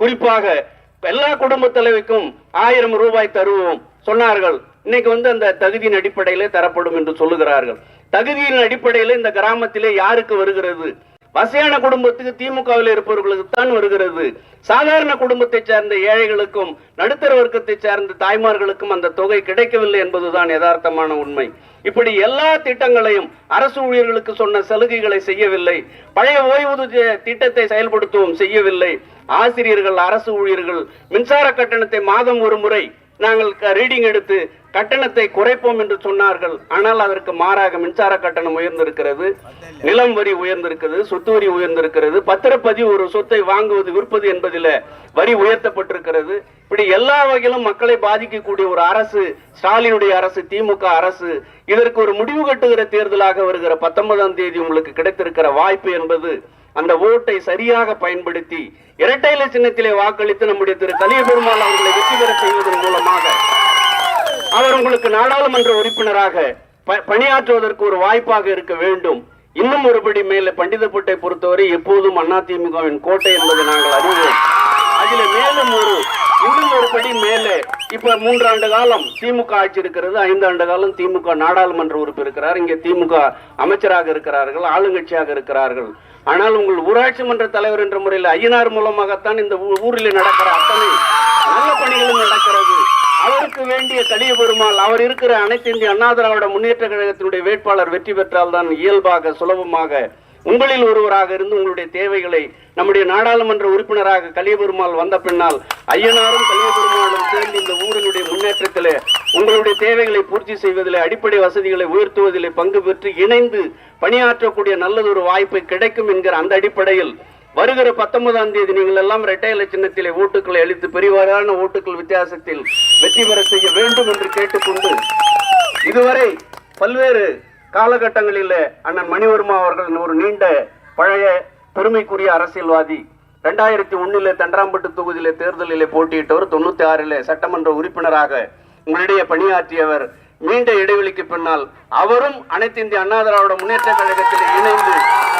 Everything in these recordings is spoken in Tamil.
குறிப்பாக எல்லா குடும்ப தலைவிக்கும் ஆயிரம் ரூபாய் தருவோம் சொன்னார்கள். இன்னைக்கு வந்து அந்த தகுதியின் அடிப்படையிலே தரப்படும் என்று சொல்லுகிறார்கள். தகுதியின் அடிப்படையில் இந்த கிராமத்திலே யாருக்கு வருகிறது? வசையான குடும்பத்துக்கு திமுகவில் இருப்பவர்களுக்கு தான் வருகிறது. சாதாரண குடும்பத்தை சார்ந்த ஏழைகளுக்கும் நடுத்தர வர்க்கத்தை சார்ந்த தாய்மார்களுக்கும் அந்த தொகை கிடைக்கவில்லை என்பதுதான் யதார்த்தமான உண்மை. இப்படி எல்லா திட்டங்களையும் அரசு ஊழியர்களுக்கு சொன்ன சலுகைகளை செய்யவில்லை. பழைய ஓய்வூதிய திட்டத்தை செயல்படுத்தவும் செய்யவில்லை. ஆசிரியர்கள் அரசு ஊழியர்கள் மின்சார கட்டணத்தை மாதம் ஒரு முறை நாங்கள் ரீடிங் எடுத்து கட்டணத்தை குறைப்போம் என்று சொன்னார்கள். ஆனால் அதற்கு மாறாக மின்சார கட்டணம் உயர்ந்திருக்கிறது. நிலம் வரி உயர்ந்திருக்கிறது சொத்து வரி உயர்ந்திருக்கிறது. பத்திரப்பதிவு ஒரு சொத்தை வாங்குவது விற்பது என்பதில் வரி உயர்த்தப்பட்டிருக்கிறது. இப்படி எல்லா வகையிலும் மக்களை பாதிக்கக்கூடிய ஒரு அரசு ஸ்டாலினுடைய அரசு திமுக அரசு இதற்கு ஒரு முடிவு கட்டுகிற தேர்தலாக வருகிற பத்தொன்பதாம் தேதி உங்களுக்கு கிடைத்திருக்கிற வாய்ப்பு என்பது அந்த ஓட்டை சரியாக பயன்படுத்தி இரட்டையில சின்னத்திலே வாக்களித்து நம்முடைய திரு கலிய பெருமாள் அவர்களை வெற்றி பெற செய்வதன் மூலமாக அவர் உங்களுக்கு நாடாளுமன்ற உறுப்பினராக பணியாற்றுவதற்கு ஒரு வாய்ப்பாக இருக்க வேண்டும். இன்னும் ஒருபடி மேல பண்டிதப்பட்டை பொறுத்தவரை எப்போதும் அதிமுகவின் கோட்டை என்பதை நாங்கள் அறிவோம். அதில் மேலும் ஒரு இன்னும் ஒரு படி மேலே இப்ப மூன்றாண்டு காலம் திமுக ஆட்சி இருக்கிறது. ஐந்தாண்டு காலம் திமுக நாடாளுமன்ற உறுப்பு இருக்கிறார். இங்கே திமுக அமைச்சராக இருக்கிறார்கள் ஆளுங்கட்சியாக இருக்கிறார்கள். ஆனால் உங்கள் ஊராட்சி மன்ற தலைவர் என்ற முறையில் ஐயனார் மூலமாகத்தான் இந்த ஊ- ஊரில் நடக்கிற அத்தனை நல்ல பணிகளும் நடக்கிறது. அவருக்கு வேண்டிய கலிய பெருமாள் அவர் இருக்கிற அனைத்து இந்திய அண்ணா திராவிட முன்னேற்ற கழகத்தினுடைய வேட்பாளர் வெற்றி பெற்றால் தான் இயல்பாக சுலபமாக உங்களில் ஒருவராக இருந்து உங்களுடைய தேவைகளை நம்முடைய நாடாளுமன்ற உறுப்பினராக கலியபெருமாள் வந்த பின்னால் ஐயனாரும் கலியபெருமாளும் சேர்ந்து இந்த ஊரினுடைய முன்னேற்றத்தில் உங்களுடைய தேவைகளை பூர்த்தி செய்வதில் அடிப்படை வசதிகளை உயர்த்துவதில் பங்கு பெற்று இணைந்து பணியாற்றக்கூடிய நல்லதொரு வாய்ப்பு கிடைக்கும் என்கிற அந்த அடிப்படையில் வருகிற பத்தொன்பதாம் தேதி நீங்கள் எல்லாம் இரட்டையலை சின்னத்திலே ஓட்டுக்களை அளித்து பெரியவரான ஓட்டுக்கள் வித்தியாசத்தில் வெற்றி பெற செய்ய வேண்டும் என்று கேட்டுக்கொண்டு இதுவரை பல்வேறு காலகட்டங்களில் அண்ணன் மணிவர்மா அவர்கள் ஒரு நீண்ட பழைய பெருமைக்குரிய அரசியல்வாதி. ரெண்டாயிரத்தி ஒண்ணுல தண்டராம்பட்டு தொகுதியில் தேர்தலிலே போட்டியிட்டவர் தொண்ணூத்தி ஆறில் சட்டமன்ற உறுப்பினராக உங்களிடையே பணியாற்றியவர் நீண்ட இடைவெளிக்கு பின்னால் அவரும் அனைத்து இந்திய அண்ணா திராவிட முன்னேற்ற கழகத்தில் இணைந்து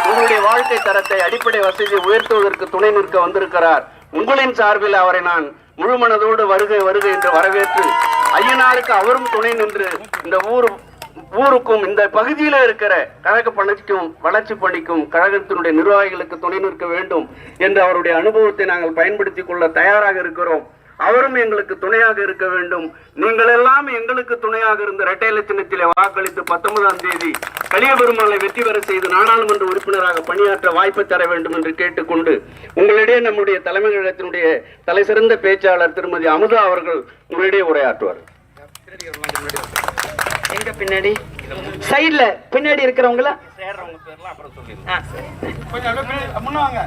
உங்களுடைய வாழ்க்கை தரத்தை அடிப்படை வசதியை உயர்த்துவதற்கு துணை நிற்க வந்திருக்கிறார். உங்களின் சார்பில் அவரை நான் முழுமனதோடு வருகை வருகை என்று வரவேற்று ஐயனாருக்கு அவரும் துணை நின்று இந்த ஊர் ஊருக்கும் இந்த பகுதியில இருக்கிற கழக பணிக்கும் வளர்ச்சி பணிக்கும் கழகத்தினுடைய நிர்வாகிகளுக்கு துணை நிற்க வேண்டும் என்ற அவருடைய அனுபவத்தை நாங்கள் பயன்படுத்திக் கொள்ள தயாராக இருக்கிறோம். அவரும் எங்களுக்கு துணையாக இருக்க வேண்டும். நீங்கள் எல்லாம் எங்களுக்கு துணையாக இருந்த இரட்டை சின்னத்திலே வாக்களித்து பத்தொன்பதாம் தேதி கலிய பெருமாளை வெற்றி பெற செய்து நாடாளுமன்ற உறுப்பினராக பணியாற்ற வாய்ப்பு தர வேண்டும் என்று கேட்டுக்கொண்டு உங்களிடையே நம்முடைய தலைமை கழகத்தினுடைய தலைசிறந்த பேச்சாளர் திருமதி அமுதா அவர்கள் உங்களிடையே உரையாற்றுவார். எங்க பின்னாடி? சைடுல பின்னாடி இருக்கிறவங்கள? கொஞ்சம் அப்படியே பின்னாடி- முன்ன வாங்க.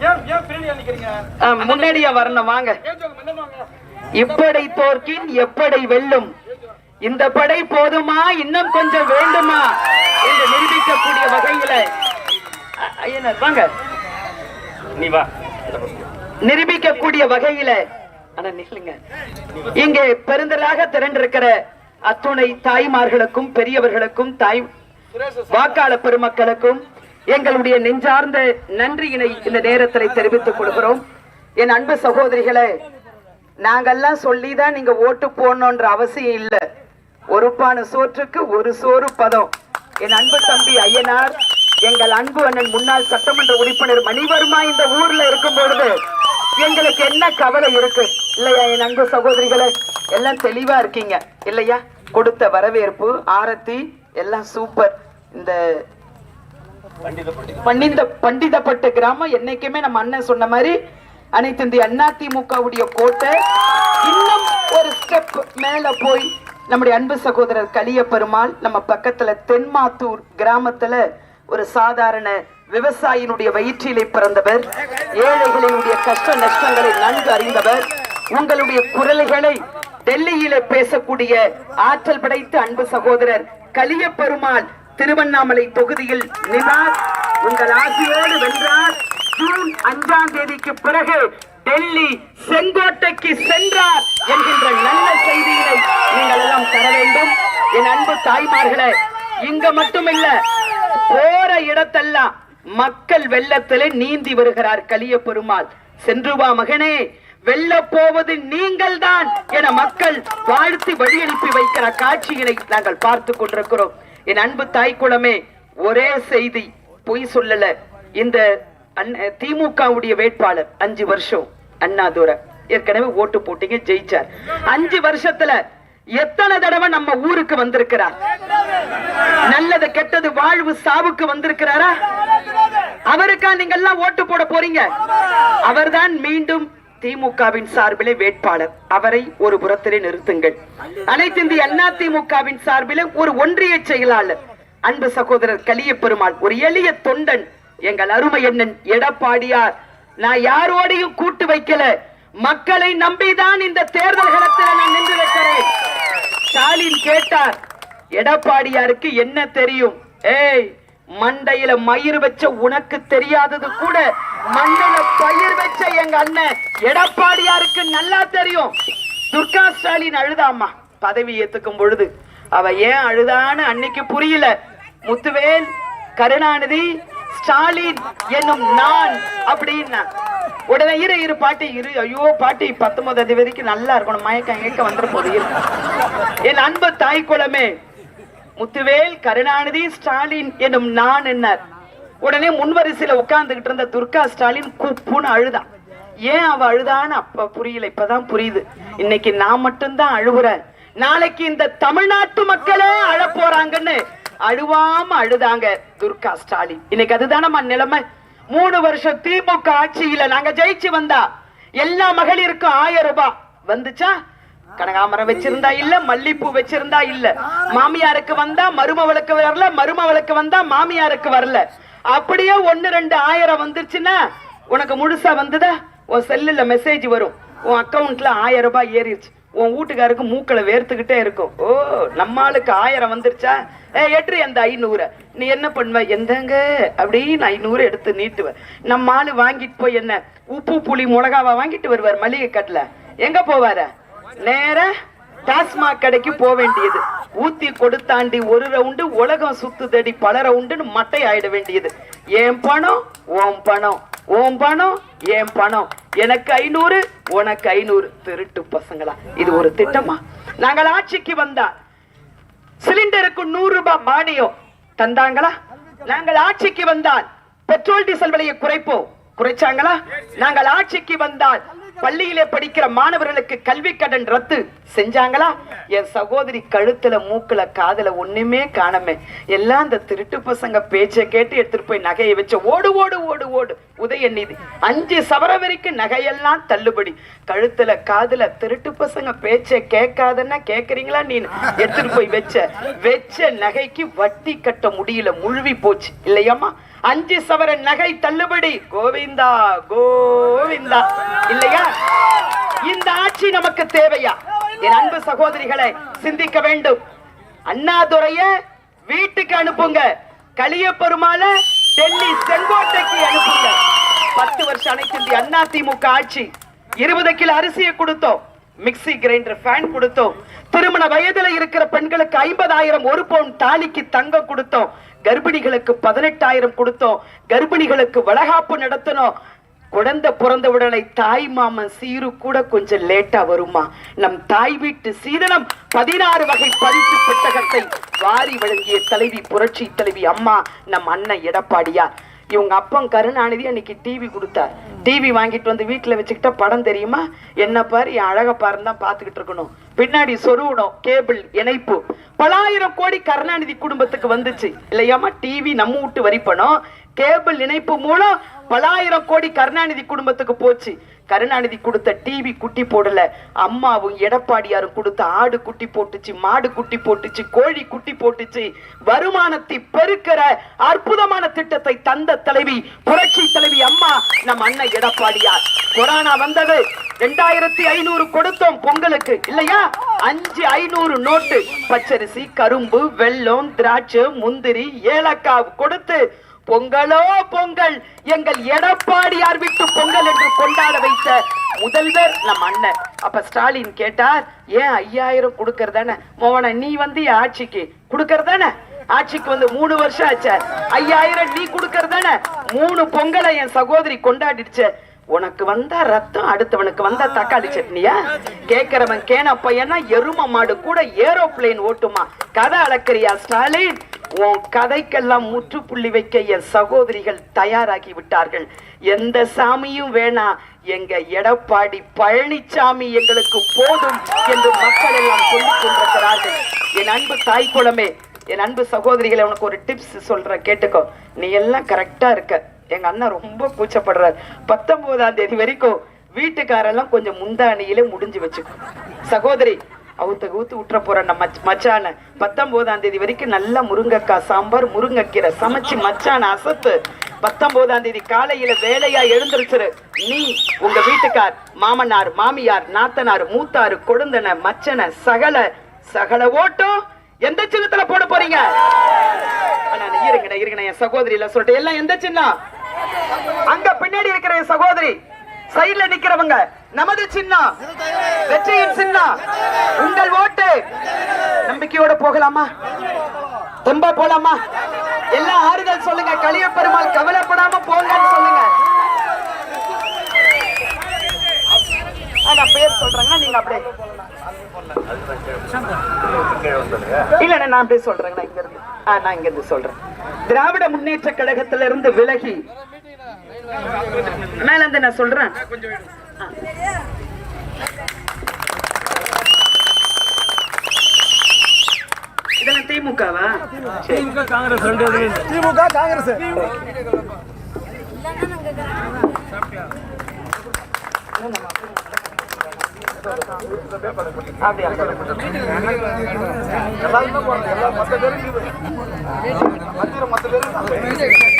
ஏன் ஏன் பின்னாடி நிக்கிறீங்க? முன்னாடியா வரணும் வாங்க. ஏன் சொல்லுங்க, முன்ன வாங்க இப்படை தோற்கின் எப்படை வெல்லும்? இந்த படை போதுமா? இன்னும் கொஞ்சம் வேண்டுமா? என்று நிரூபிக்கக்கூடிய வகையில ஐயனார் வாங்க. நீ வா. நிரூபிக்கக்கூடிய வகையில ஆனா நில்லுங்க. இங்கே பெருந்தலாக திரண்டிருக்கிற அத்துணை தாய்மார்களுக்கும் பெரியவர்களுக்கும் தாய் வாக்காள பெருமக்களுக்கும் எங்களுடைய நெஞ்சார்ந்த நன்றியினை இந்த நேரத்தில் தெரிவித்துக் கொள்கிறோம். என் அன்பு சகோதரிகளே நாங்கெல்லாம் சொல்லிதான் நீங்க ஓட்டு போடணுன்ற அவசியம் இல்லை. ஒரு சோற்றுக்கு ஒரு சோறு பதம். என் அன்பு தம்பி ஐயனார் எங்கள் அன்பு அண்ணன் முன்னாள் சட்டமன்ற உறுப்பினர் மணிவர்மா இந்த ஊர்ல இருக்கும் பொழுது எங்களுக்கு என்ன கவலை இருக்கு? இல்லையா என் அன்பு சகோதரிகளை? எல்லாம் தெளிவா இருக்கீங்க. இல்லையா? கொடுத்த வரவேற்பு ஆரத்தி எல்லாம் சூப்பர். இந்த பண்டித பண்டிதப்பட்டு கிராமம் என்னைக்குமே நம்ம அண்ணன் சொன்ன மாதிரி அனைத்து இந்திய அண்ணா திமுகவுடைய கோட்டை இன்னும் ஒரு ஸ்டெப் மேல போய் நம்முடைய அன்பு சகோதரர் கலிய பெருமாள் நம்ம பக்கத்துல தென்மாத்தூர் கிராமத்துல ஒரு சாதாரண விவசாயினுடைய வயிற்றிலே பிறந்தவர் ஏழைகளினுடைய கஷ்ட நஷ்டங்களை நன்கு அறிந்தவர் உங்களுடைய குரல்களை டெல்லியில பேசக்கூடிய ஆற்றல் படைத்த அன்பு சகோதரர் கலிய பெருமாள் திருவண்ணாமலை தொகுதியில் நினார் உங்கள் ஆசையோடு வென்றார். ஜூன் அஞ்சாம் தேதிக்கு பிறகு டெல்லி செங்கோட்டைக்கு சென்றார் என்கின்ற நல்ல செய்திகளை நீங்கள் எல்லாம் தர வேண்டும். என் அன்பு தாய்மார்களே இங்க மட்டுமில்ல போற இடத்தெல்லாம் மக்கள் வெள்ளத்திலே நீந்தி வருகிறார் கலிய பெருமாள். சென்று வா மகனே வெல்ல போவது நீங்கள் தான் என மக்கள் வாழ்த்தி வழியனுப்பி வைக்கிற காட்சியினை நாங்கள் பார்த்து கொண்டிருக்கிறோம். என் அன்பு தாய்க்குளமே ஒரே செய்தி பொய் சொல்லல. இந்த அண்ண- திமுகவுடைய வேட்பாளர் அஞ்சு வருஷம் அண்ணாதுரை. ஏற்கனவே ஓட்டு போட்டீங்க ஜெயிச்சார். அஞ்சு வருஷத்துல எத்தனை தடவை நம்ம ஊருக்கு வந்திருக்கிறார் நல்லது கெட்டது வாழ்வு சாவுக்கு வந்திருக்கிறாரா? அவருக்கா நீங்க எல்லாம் ஓட்டு போட போறீங்க? அவர்தான் மீண்டும் திமுகவின் சார்பிலே வேட்பாளர். அவரை ஒரு புறத்திலே நிறுத்துங்கள். அனைத்து இந்திய அண்ணா திமுகவின் சார்பிலே ஒரு ஒன்றிய செயலாளர் அன்பு சகோதரர் கலிய பெருமாள் ஒரு எளிய தொண்டன் எங்கள் அருமை அண்ணன் எடப்பாடியார். நான் யாரோடையும் கூட்டு வைக்கல. மக்களை நம்பிதான் இந்த தேர்தல் களத்தில் நான் நின்று வைக்கிறேன். ஸ்டாலின் கேட்டார் எடப்பாடியாருக்கு என்ன தெரியும்? ஏய் மண்டையில மயிர் வச்ச உனக்கு தெரியாதது கூட மண்ணில பயிர் வச்ச எங்க அண்ணன் எடப்பாடியாருக்கு நல்லா தெரியும். துர்கா ஸ்டாலின் அழுதாமா பதவி ஏத்துக்கும் பொழுது அவ ஏன் அழுதான்னு அன்னைக்கு புரியல. முத்துவேல் கருணாநிதி ஸ்டாலின் என்னும் நான் அப்படின்னா. உடனே இரு இரு பாட்டி இரு. ஐயோ பாட்டி பத்தொன்பது தேதி வரைக்கும் நல்லா இருக்கணும். மயக்கம் ஏக்க வந்துட போது என் அன்பு தாய் குலமே முத்துவேல் கருணாநிதி ஸ்டாலின் என்னும் நான் என்னார். உடனே முன்வரிசையில உட்கார்ந்துகிட்டு இருந்த துர்கா ஸ்டாலின் குப்புன்னு அழுதான். ஏன் அவ அழுதான்னு அப்ப புரியல. இப்பதான் புரியுது. இன்னைக்கு நான் மட்டும்தான் அழுகுறேன். நாளைக்கு இந்த தமிழ்நாட்டு மக்களே அழ போறாங்கன்னு அழுவாம அழுதாங்க துர்கா ஸ்டாலின். இன்னைக்கு அதுதானம்மா நிலைமை? மூணு வருஷம் திமுக ஆட்சியில நாங்க ஜெயிச்சு வந்தா எல்லா மகளிருக்கும் ஆயிரம் ரூபாய் வந்துச்சா? கனகாமரம் வச்சிருந்தா இல்ல மல்லிப்பூ வச்சிருந்தா இல்ல. மாமியாருக்கு வந்தா மருமவளுக்கு வரல மருமவளுக்கு வந்தா மாமியாருக்கு வரல. அப்படியே ஒன்னு ரெண்டு ஆயிரம் வந்துருச்சுன்னா உனக்கு முழுசா வந்துதா? உன் செல்லுல மெசேஜ் வரும். உன் அக்கவுண்ட்ல ஆயிரம் ரூபாய் ஏறிடுச்சு. உன் வீட்டுக்காருக்கு மூக்களை வேர்த்துக்கிட்டே இருக்கும். ஓ நம்ம ஆளுக்கு ஆயிரம் வந்துருச்சா? ஏ எட்டு அந்த ஐநூறு? நீ என்ன பண்ணுவ? எந்தங்க? அப்படின்னு ஐநூறு எடுத்து நீட்டுவ. நம்ம ஆளு வாங்கிட்டு போய் என்ன உப்பு புளி மிளகாவா வாங்கிட்டு வருவார் மளிகை கட்டில எங்க போவார? நேர டாஸ்மாக் கடைக்கு போக வேண்டியது. ஊத்தி கொடுத்தாண்டி ஒரு ரவுண்டு உலகம் சுத்துதடி பல ரவுண்டுன்னு மட்டை ஆயிட வேண்டியது. ஏன் பணம்? ஓம் பணம். உன் பணம் ஏன் பணம். எனக்கு ஐநூறு உனக்கு ஐநூறு. திருட்டு பசங்களா. இது ஒரு திட்டமா? நாங்கள் ஆட்சிக்கு வந்தா சிலிண்டருக்கு நூறு ரூபாய் மானியம் தந்தாங்களா? நாங்கள் ஆட்சிக்கு வந்தால் பெட்ரோல் டீசல் விலையை குறைப்போம். குறைச்சாங்களா? நாங்கள் ஆட்சிக்கு வந்தால் பள்ளியிலே படிக்கிற மாணவர்களுக்கு கல்வி கடன் ரத்து. செஞ்சாங்களா? என் சகோதரி கழுத்துல மூக்குல காதுல ஒண்ணுமே காணமே. எல்லாம் அந்த திருட்டு பசங்க பேச்சை கேட்டு எடுத்துட்டு போய் நகையை வச்ச ஓடு ஓடு ஓடு ஓடு. உதயநிதி அஞ்சு சவர வரைக்கும் நகையெல்லாம் தள்ளுபடி. கழுத்துல காதுல திருட்டு பசங்க பேச்சை கேட்காதன்னா கேக்குறீங்களா நீ எடுத்துட்டு போய் வச்ச. வச்ச நகைக்கு வட்டி கட்ட முடியல. முழுவி போச்சு. இல்லையாம்மா? அஞ்சு சவர நகை தள்ளுபடி. கோவிந்தா கோவிந்தா. இல்லையா? இந்த ஆட்சி நமக்கு தேவையா? என் அன்பு சகோதரிகளை சிந்திக்க வேண்டும். அண்ணாதுரைய வீட்டுக்கு அனுப்புங்க. கலிய பெருமாள டெல்லி செங்கோட்டைக்கு அனுப்புங்க. பத்து வருஷம் அனைத்து அண்ணா திமுக ஆட்சி. இருபது கிலோ அரிசியை கொடுத்தோம். மிக்ஸி கிரைண்டர் ஃபேன் கொடுத்தோம். திருமண வயதுல இருக்கிற பெண்களுக்கு ஐம்பதாயிரம் ஒரு பவுன் தாலிக்கு தங்கம் கொடுத்தோம். கர்ப்பிணிகளுக்கு பதினெட்டாயிரம் கொடுத்தோம். கர்ப்பிணிகளுக்கு வளகாப்பு நடத்தணும். குழந்தை பிறந்த உடனே தாய் மாமன் சீரு கூட கொஞ்சம் லேட்டா வருமா? நம் தாய் வீட்டு சீதனம் பதினாறு வகை பரிசு பெட்டகத்தை வாரி வழங்கிய தலைவி புரட்சி தலைவி அம்மா நம் அண்ணன் எடப்பாடியா இவங்க அப்பன் கருணாநிதி அன்னைக்கு டிவி கொடுத்தார். டிவி வாங்கிட்டு வந்து வீட்டில் வச்சுக்கிட்ட படம் தெரியுமா? என்ன பாரு என் அழக பாருன்னு தான் பாத்துக்கிட்டு இருக்கணும். பின்னாடி சொருவணும் கேபிள் இணைப்பு. பலாயிரம் கோடி கருணாநிதி குடும்பத்துக்கு வந்துச்சு. இல்லையாமா டிவி நம்ம விட்டு வரி கேபிள் இணைப்பு மூலம் பலாயிரம் கோடி கருணாநிதி குடும்பத்துக்கு போச்சு. கருணாநிதி கொடுத்த டிவி குட்டி போடல. அம்மாவும் எடப்பாடியாரும் கொடுத்த ஆடு குட்டி போட்டுச்சு மாடு குட்டி போட்டுச்சு கோழி குட்டி போட்டுச்சு. வருமானத்தை பெருக்கிற அற்புதமான திட்டத்தை தந்த தலைவி புரட்சி தலைவி அம்மா நம் அண்ணன் எடப்பாடியார். கொரோனா வந்தது. ரெண்டாயிரத்தி ஐநூறு கொடுத்தோம் பொங்கலுக்கு இல்லையா? அஞ்சு ஐநூறு நோட்டு. பச்சரிசி கரும்பு வெல்லம் திராட்சை முந்திரி ஏலக்காய் கொடுத்து பொங்கலோ பொங்கல். எங்கள் எடப்பாடியார் விட்டு பொங்கல் என்று கொண்டாட வைத்த முதல்வர் நம் அண்ணன். அப்ப ஸ்டாலின் கேட்டார் ஏன் ஐயாயிரம் கொடுக்கறதானே? மோகன நீ வந்து என் ஆட்சிக்கு கொடுக்கறதானே? ஆட்சிக்கு வந்து மூணு வருஷம் ஆச்சு. ஐயாயிரம் நீ கொடுக்கறதானே? மூணு பொங்கலை என் சகோதரி கொண்டாடிடுச்சு. உனக்கு வந்தா ரத்தம் அடுத்தவனுக்கு வந்தா தக்காளி சட்னியா? கேக்குறவன் கேன பையனா எரும மாடு கூட ஏரோப்ளேன் ஓட்டுமா? கதை அளக்கிறியா ஸ்டாலின்? உன் கதைக்கெல்லாம் முற்றுப்புள்ளி வைக்க என் சகோதரிகள் தயாராகி விட்டார்கள். எந்த சாமியும் வேணாம் எங்க எடப்பாடி பழனிசாமி எங்களுக்கு போதும் என்று மக்கள் எல்லாம் சொல்லிக் கொண்டிருக்கிறார்கள். என் அன்பு தாய் குளமே என் அன்பு சகோதரிகளை உனக்கு ஒரு டிப்ஸ் சொல்றேன் கேட்டுக்கோ. நீ எல்லாம் கரெக்டா இருக்க. எங்க அண்ணன் ரொம்ப கூச்சப்படுறாரு. பத்தொன்பதாம் தேதி வரைக்கும் வீட்டுக்காரெல்லாம் கொஞ்சம் முந்தாணியிலே முடிஞ்சு வச்சுக்கோ. சகோதரி அவுத்த ஊத்து விட்டுற போற நம்ம மச்- மச்சான பத்தொன்பதாம் தேதி வரைக்கும் நல்லா முருங்கக்காய் சாம்பார் முருங்கைக்கீரை சமைச்சு மச்சான அசத்து. பத்தொன்பதாம் தேதி காலையில வேலையா எழுந்திருச்சிரு. நீ உங்க வீட்டுக்கார் மாமனார் மாமியார் நாத்தனார் மூத்தாரு கொழுந்தன மச்சன சகல சகல ஓட்டம் எந்த சின்னத்துல போட போறீங்க? அண்ணா, அண்ணா, இருங்கண்ணா இருங்கண்ணா என் சகோதரி சொல்லிட்டு எல்லாம் எந்த சின்னம்? அங்க பின்னாடி இருக்கிற என் சகோதரி. சைட்ல நிக்கிறவங்க. நமது சின்னா. வெற்றியின் சின்னா. உங்கள் ஓட்டு. நம்பிக்கையோட போகலாமா? தெம்பா போலாமா? எல்லாம் ஆறுதல் சொல்லுங்க. கலிய பெருமாள் கவலைப்படாம போங்கன்னு சொல்லுங்க. பேர் சொல்றேங்கன்னா நீங்க அப்படியே இல்ல நான் அப்படியே சொல்றேங்க. நான் இங்க இருந்து ஆ, நான் இங்க இருந்து சொல்றேன். திராவிட முன்னேற்ற கழகத்திலிருந்து விலகி மேல நான் சொல்றேன். இதெல்லாம் திமுகவா. திமுக காங்கிரஸ் அப்படியா எல்லாருமே போறாங்க எல்லா மத்த பேரும் மத்த பேரும்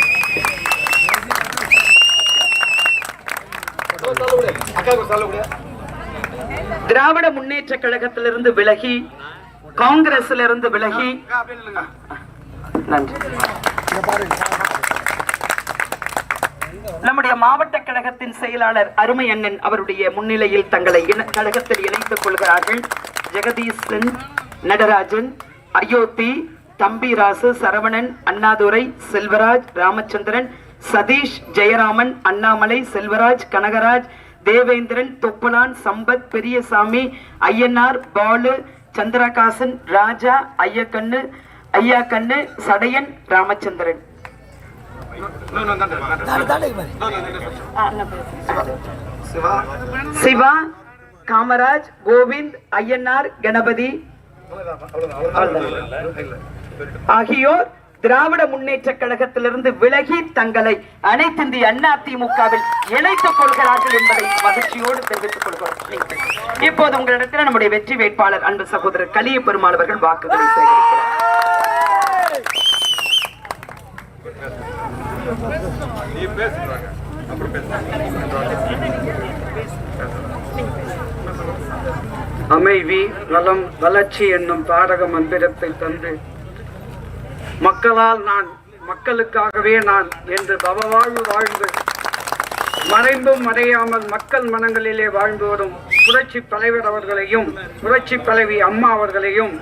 திராவிட முன்னேற்ற கழகத்திலிருந்து விலகி காங்கிரஸ்ல இருந்து விலகி நன்றி. நம்முடைய மாவட்ட கழகத்தின் செயலாளர் அருமை அண்ணன் அவருடைய முன்னிலையில் தங்களை கழகத்தில் இணைத்துக் கொள்கிறார்கள். ஜெகதீசன் நடராஜன் அயோத்தி தம்பிராசு சரவணன் அண்ணாதுரை செல்வராஜ் ராமச்சந்திரன் சதீஷ் ஜெயராமன் அண்ணாமலை செல்வராஜ் கனகராஜ் தேவேந்திரன் தொப்பலான் சம்பத் பெரியசாமி ஐயனார் பாலு சந்திரகாசன் ராஜா ஐயக்கண்ணு ஐயா கண்ணு சடையன் ராமச்சந்திரன். சிவா சிவா காமராஜ் கோவிந்த் ஐயனார் கணபதி. ஆகியோர் திராவிட முன்னேற்ற கழகத்திலிருந்து விலகி தங்களை அனைத்து இந்திய அண்ணா திமுகவில் இணைத்துக் கொள்கிறார்கள் என்பதை மகிழ்ச்சியோடு தெரிவித்துக் கொள்கிறோம். இப்போது உங்களிடத்தில் நம்முடைய வெற்றி வேட்பாளர் அன்பு சகோதரர் கலிய பெருமாள் அவர்கள் வாக்குகளை சேகரிக்கிறார் நலம் வளர்ச்சி என்னும் தாரக மந்திரத்தை தந்து மக்களால் நான் மக்களுக்காகவே நான் என்று பவவாழ்வு வாழ்ந்து மறைந்தும் மறையாமல் மக்கள் மனங்களிலே வாழ்ந்து வரும் புரட்சி தலைவர் அவர்களையும் புரட்சி தலைவி அம்மா அவர்களையும்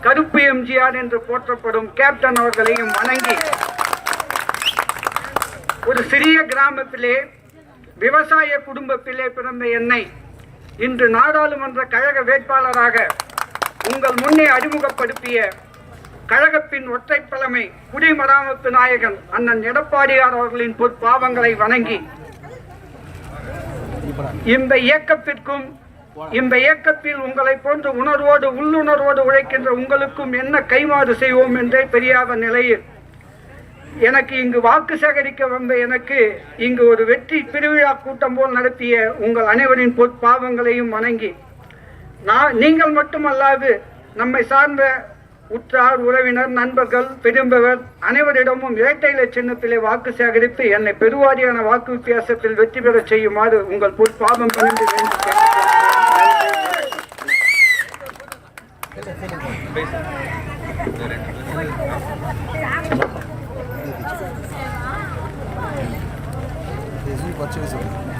கருப்பு எம்ஜிஆர் என்று போற்றப்படும் கேப்டன் அவர்களையும் வணங்கி ஒரு சிறிய கிராமத்திலே விவசாய குடும்பத்திலே பிறந்த என்னை இன்று நாடாளுமன்ற கழக வேட்பாளராக உங்கள் முன்னே அறிமுகப்படுத்திய கழகத்தின் ஒற்றைப்பழமை குடிமராமத்து நாயகன் அண்ணன் எடப்பாடியார் அவர்களின் பொற்பாவங்களை வணங்கி இந்த இயக்கத்திற்கும் இந்த இயக்கத்தில் உங்களை போன்ற உணர்வோடு உள்ளுணர்வோடு உழைக்கின்ற உங்களுக்கும் என்ன கைமாறு செய்வோம் என்றே தெரியாத நிலையில் எனக்கு இங்கு வாக்கு சேகரிக்க வந்த எனக்கு இங்கு ஒரு வெற்றி திருவிழா கூட்டம் போல் நடத்திய உங்கள் அனைவரின் பொற்பாவங்களையும் வணங்கி நான் நீங்கள் மட்டுமல்லாது நம்மை சார்ந்த உற்றார் உறவினர் நண்பர்கள் பெரும்பவர் அனைவரிடமும் இரட்டையில சின்னத்திலே வாக்கு சேகரித்து என்னை பெருவாரியான வாக்கு வித்தியாசத்தில் வெற்றி பெறச் செய்யுமாறு உங்கள் பொற்பாவம் பணிந்து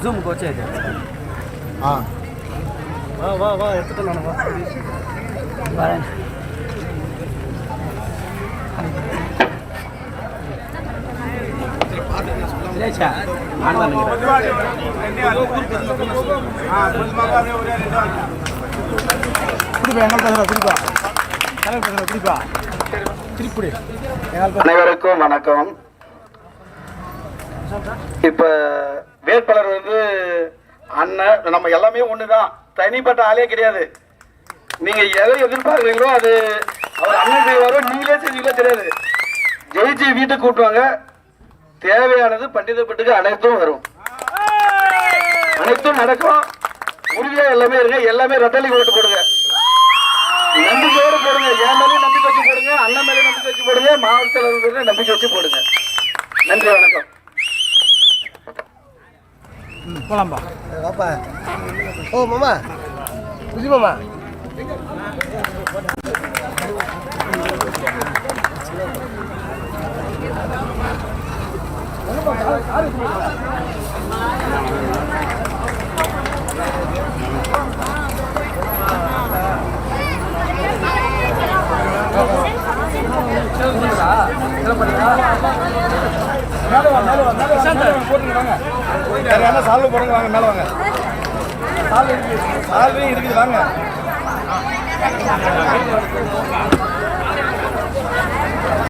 ஜூம் கோச்சே ஆ. வா வா வா எடுத்துட்டு நான் வா திருப்பி எங்கள் பேசுகிறா திருப்பா தலைவர் பேசுகிறா திருப்பா திருப்பி எங்கள் அனைவருக்கும் வணக்கம். இப்ப வேட்பாளர் வந்து அண்ணன் நம்ம எல்லாமே ஒண்ணுதான். தனிப்பட்ட ஆளே கிடையாது. நீங்க எதை எதிர்பார்க்குறீங்களோ அது அவர் அண்ணன் செய்வாரோ நீங்களே செஞ்சீங்களோ தெரியாது. ஜெயிச்சு வீட்டுக்கு கூட்டுவாங்க. தேவையானது பண்டிதப்பட்டுக்கு அனைத்தும் வரும். அனைத்தும் நடக்கும். உறுதியா எல்லாமே இருங்க. எல்லாமே ரத்தலி ஓட்டு போடுங்க. நம்பிக்கையோடு போடுங்க. என் மேலேயும் நம்பிக்கை வச்சு போடுங்க. அண்ணன் மேலே நம்பிக்கை வச்சு போடுங்க. மாவட்ட தலைவர் நம்பிக்கை வச்சு போடுங்க. நன்றி வணக்கம். போலாம்பா. பாப்பா ஓ மாமா. புஜி மாமா. வேற யாரா சால்வு போடுங்க வாங்க மேலே வாங்க சால்வு இருக்குது சால்வே இருக்குது வாங்க